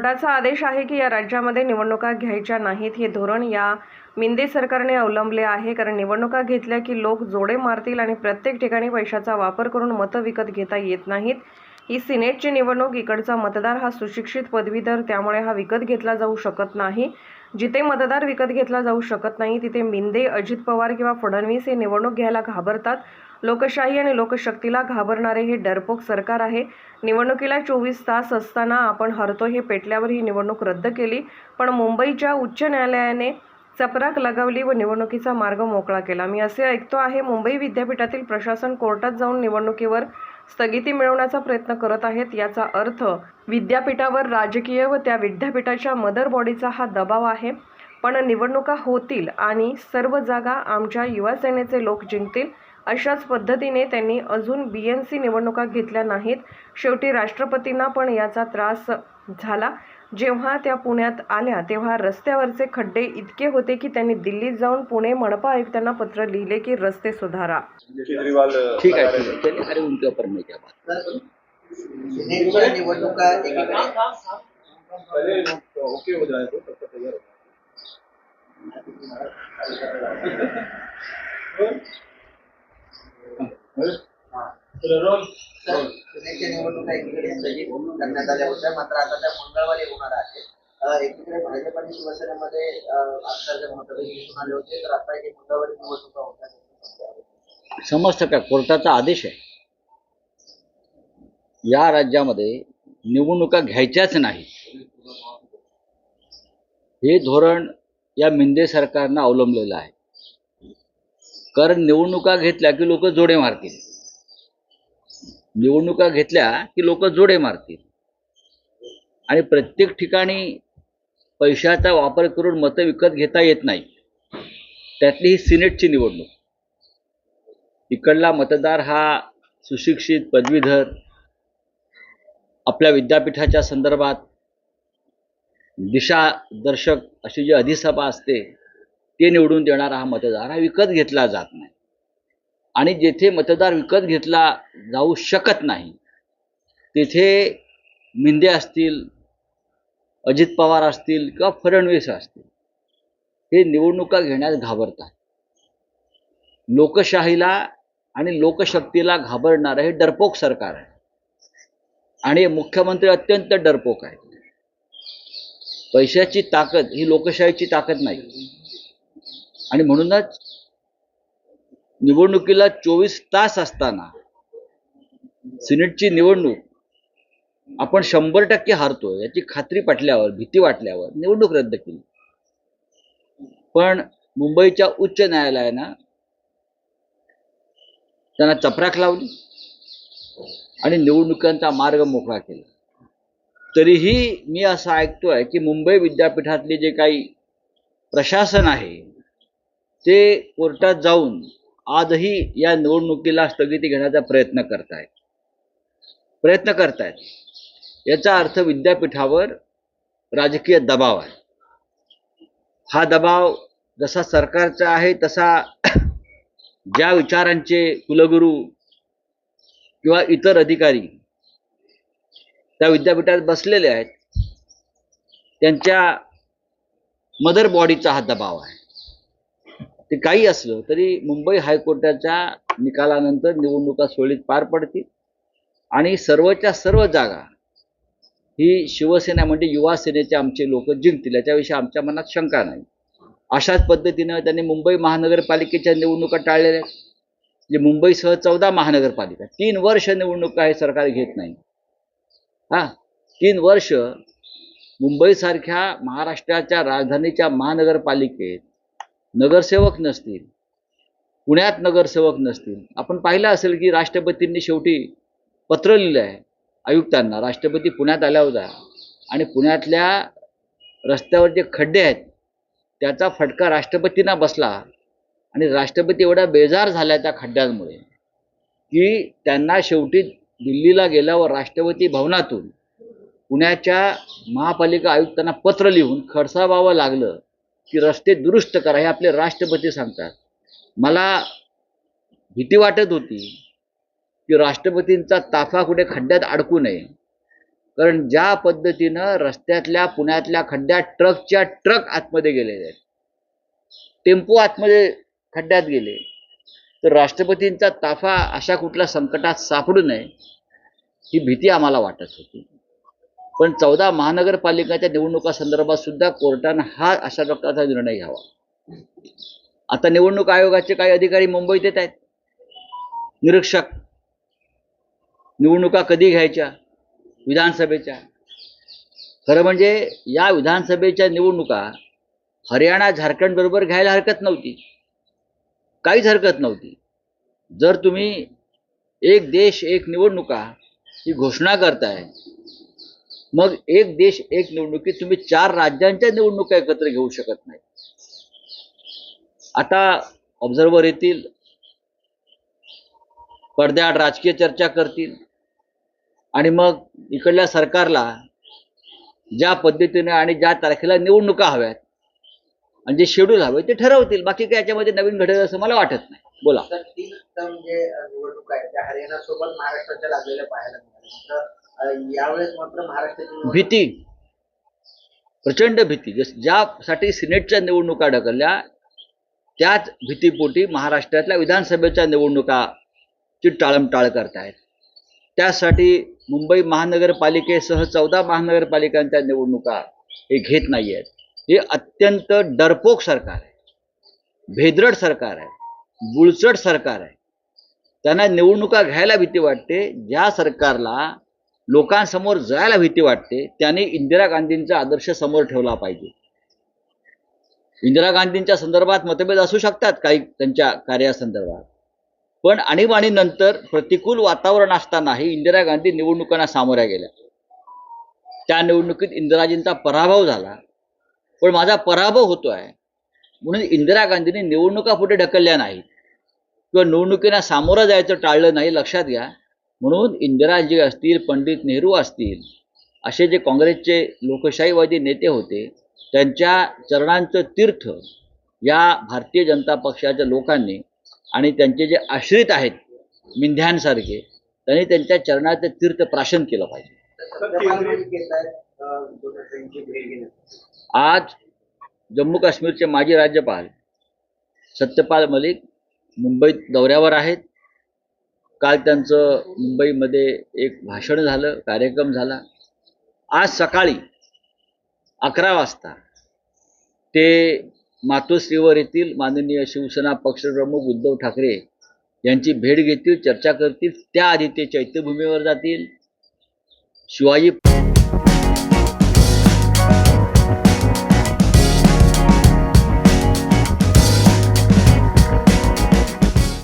कोर्टाचा आदेश आहे की या राज्यामध्ये निवडणुका घ्यायच्या नाहीत. हे धोरण या मिंदे सरकारने अवलंबले आहे. कारण निवडणुका घेतल्या की लोक जोडे मारतील आणि प्रत्येक ठिकाणी पैशाचा वापर करून मतं विकत घेता येत नाहीत. ही सिनेटची निवडणूक इकडचा मतदार हा सुशिक्षित पदवीधर त्यामुळे हा विकत घेतला जाऊ शकत नाही. जिथे मतदार विकत घेतला जाऊ शकत नाही तिथे मिंदे अजित पवार किंवा फडणवीस हे निवडणूक घ्यायला घाबरतात. लोकशाही आणि लोकशक्तीला घाबरणारे हे डरपोक सरकार आहे. निवडणुकीला चोवीस तास असताना आपण हरतो हे पेटल्यावर ही निवडणूक रद्द केली पण मुंबईच्या उच्च न्यायालयाने चपराक लगावली व निवडणुकीचा मार्ग मोकळा केला. मी असे ऐकतो आहे मुंबई विद्यापीठातील प्रशासन कोर्टात जाऊन निवडणुकीवर स्थगिती मिळवण्याचा प्रयत्न करत आहेत याचा अर्थ विद्यापीठावर राजकीय व त्या विद्यापीठाच्या मदर बॉडीचा हा दबाव आहे. पण निवडणुका होतील आणि सर्व जागा आमच्या युवा सेनेचे लोक जिंकतील अशाच पद्धतीने त्यांनी अजून बी एम सी निवडणुका घेतल्या नाहीत. शेवटी राष्ट्रपतींना पण याचा त्रास झाला. जेव्हा त्या पुण्यात आल्या तेव्हा रस्त्यावरचे खड्डे इतके होते की त्यांनी दिल्लीत जाऊन पुणे मनपा आयुक्तांना पत्र लिहिले की रस्ते सुधारा. ठीक है ठीक है चलिए अरे उनके ऊपर नहीं क्या बात सिनेटच्या निवडणुका निवडणुका एकीकडे स्थगित करण्यात आल्या होत्या मात्र आता त्या मंगळवारी होणार आहेत. एकीकडे भाजप आणि शिवसेनेमध्ये अं, आजकाल मतभेद दिसून आले होते तर आता हे मंगळवारी निवडणुका होत्या समजतं का? कोर्टाचा आदेश आहे. या राज्यामध्ये निवडणुका घ्यायच्याच नाही. हे धोरण या मिंदे सरकारनं अवलंबलेलं आहे. कारण निवडणुका घेतल्या की लोक जोडे मारतील. निवडणुका घेतल्या की लोक जोडे मारतील. आणि प्रत्येक ठिकाणी पैशाचा वापर करून मतं विकत घेता येत नाही. त्यातली ही सिनेटची निवडणूक. इकडला मतदार हा सुशिक्षित पदवीधर आपल्या विद्यापीठाच्या संदर्भात दिशादर्शक अशी जी अधिसभा असते ते निवडून देणारा हा मतदार हा विकत घेतला जात नाही. आणि जेथे मतदार विकत घेतला जाऊ शकत नाही तेथे मिंदे असतील अजित पवार असतील किंवा फडणवीस असतील हे निवडणुका घेण्यास घाबरतात. लोकशाहीला आणि लोकशक्तीला घाबरणारं हे डरपोक सरकार आहे. आणि मुख्यमंत्री अत्यंत डरपोक आहेत. पैशाची ताकद ही लोकशाहीची ताकद नाही. आणि म्हणूनच निवडणुकीला चोवीस तास असताना सिनेटची निवडणूक आपण शंभर टक्के हारतो याची खात्री पटल्यावर भीती वाटल्यावर निवडणूक रद्द केली. पण मुंबईच्या उच्च न्यायालयानं त्यांना चपराक लावली आणि निवडणुकांचा मार्ग मोकळा केला. तरीही मी असं ऐकतोय की मुंबई विद्यापीठातले जे काही प्रशासन आहे ते कोर्टात जाऊन आजही या निवडणुकीला स्थगिती घेण्याचा प्रयत्न करतायत. प्रयत्न करतायत. याचा अर्थ विद्यापीठावर राजकीय दबाव आहे. हा दबाव जसा सरकारचा आहे तसा ज्या विचारांचे कुलगुरू किंवा इतर अधिकारी त्या विद्यापीठात बसलेले आहेत त्यांच्या मदर बॉडीचा हा दबाव आहे. ते काही असलं तरी मुंबई हायकोर्टाच्या निकालानंतर निवडणुका सुरळीत पार पडतील. आणि सर्वच्या सर्व जागा ही शिवसेना म्हणजे युवा सेनेचे आमचे लोक जिंकतील याच्याविषयी आमच्या मनात शंका नाही. अशाच पद्धतीनं त्यांनी मुंबई महानगरपालिकेच्या निवडणुका टाळलेल्या आहेत. जे मुंबईसह चौदा महानगरपालिका तीन वर्ष निवडणुका हे सरकार घेत नाही. हा तीन वर्ष मुंबईसारख्या महाराष्ट्राच्या राजधानीच्या महानगरपालिकेत नगरसेवक नसतील पुण्यात नगरसेवक नसतील. आपण पाहिलं असेल की राष्ट्रपतींनी शेवटी पत्र लिहिलं आहे आयुक्तांना राष्ट्रपती पुण्यात आल्या होता आणि पुण्यातल्या रस्त्यावर जे खड्डे आहेत त्याचा फटका राष्ट्रपतींना बसला आणि राष्ट्रपती एवढा बेजार झाल्या त्या खड्ड्यांमुळे की त्यांना शेवटी दिल्लीला गेल्यावर राष्ट्रपती भवनातून पुण्याच्या महापालिका आयुक्तांना पत्र लिहून खडसावावं लागलं. की रस्ते दुरुस्त करा हे आपले राष्ट्रपती सांगतात. मला भीती वाटत होती की राष्ट्रपतींचा ताफा कुठे खड्ड्यात अडकू नये. कारण ज्या पद्धतीनं रस्त्यातल्या पुण्यातल्या खड्ड्यात ट्रकच्या ट्रक आतमध्ये गेलेले आहेत. टेम्पो आतमध्ये खड्ड्यात गेले. तर राष्ट्रपतींचा ताफा अशा कुठल्या संकटात सापडू नये ही भीती आम्हाला वाटत होती. पण चौदा महानगरपालिकाच्या निवडणुका संदर्भात सुद्धा कोर्टानं हा अशा प्रकारचा निर्णय घ्यावा. आता निवडणूक आयोगाचे काही अधिकारी मुंबईत येत आहेत. निरीक्षक निवडणुका कधी घ्यायच्या? विधानसभेच्या. खरं म्हणजे या विधानसभेच्या निवडणुका हरियाणा झारखंड बरोबर घ्यायला हरकत नव्हती. काहीच हरकत नव्हती. जर तुम्ही एक देश एक निवडणुका ही घोषणा करताय मग एक देश एक निवडणुकीत तुम्ही चार राज्यांच्या निवडणुका एकत्र घेऊ शकत नाही. आता ऑब्झर्वर येतील पडद्याआड राजकीय चर्चा करतील आणि मग इकडल्या सरकारला ज्या पद्धतीने आणि ज्या तारखेला निवडणुका हव्यात आणि जे शेड्यूल हवे ते ठरवतील. बाकी काय याच्यामध्ये नवीन घडेल असं मला वाटत नाही. बोला. तर तीन टर्म जे निवडणूक आहेत त्या हरियाणा सोबत महाराष्ट्राच्या लागलेल्या पाहायला मिळाल्या. यावेळेस मात्र महाराष्ट्राची भीती. प्रचंड भीती. जस ज्यासाठी सिनेटच्या निवडणुका ढकलल्या त्याच भीतीपोटी महाराष्ट्रातल्या विधानसभेच्या निवडणुकाची टाळमटाळ करतायत. त्यासाठी मुंबई महानगरपालिकेसह चौदा महानगरपालिकांच्या निवडणुका हे घेत नाही आहेत हे अत्यंत डरपोक सरकार आहे. भेदरड सरकार आहे. बुळचट सरकार आहे. त्यांना निवडणुका घ्यायला भीती वाटते. ज्या सरकारला लोकांसमोर जायला भीती वाटते त्याने इंदिरा गांधींचा आदर्श समोर ठेवला पाहिजे. इंदिरा गांधींच्या संदर्भात मतभेद असू शकतात काही त्यांच्या कार्यासंदर्भात. पण आणीबाणीनंतर प्रतिकूल वातावरण असतानाही इंदिरा गांधी निवडणुकांना सामोऱ्या गेल्या. त्या निवडणुकीत इंदिराजींचा पराभव झाला. पण माझा पराभव होतोय. म्हणून इंदिरा गांधींनी निवडणुका पुढे ढकलल्या नाहीत. किंवा निवडणुकींना सामोरं जायचं टाळलं नाही लक्षात घ्या. म्हणून इंदिराजी असतील पंडित नेहरू असतील असे जे काँग्रेसचे लोकशाहीवादी नेते होते त्यांच्या चरणांचं तीर्थ या भारतीय जनता पक्षाच्या लोकांनी आणि त्यांचे जे आश्रित आहेत मिंध्यांसारखे त्यांनी त्यांच्या चरणाचं तीर्थ प्राशन केलं पाहिजे. आज जम्मू काश्मीरचे माजी राज्यपाल सत्यपाल मलिक मुंबईत दौऱ्यावर आहेत. काल त्यांचं मुंबईमध्ये एक भाषण झालं कार्यक्रम झाला. आज सकाळी अकरा वाजता ते मातोश्रीवर येथील माननीय शिवसेना पक्षप्रमुख उद्धव ठाकरे यांची भेट घेतील चर्चा करतील. त्याआधी ते चैत्यभूमीवर जातील. शिवाजी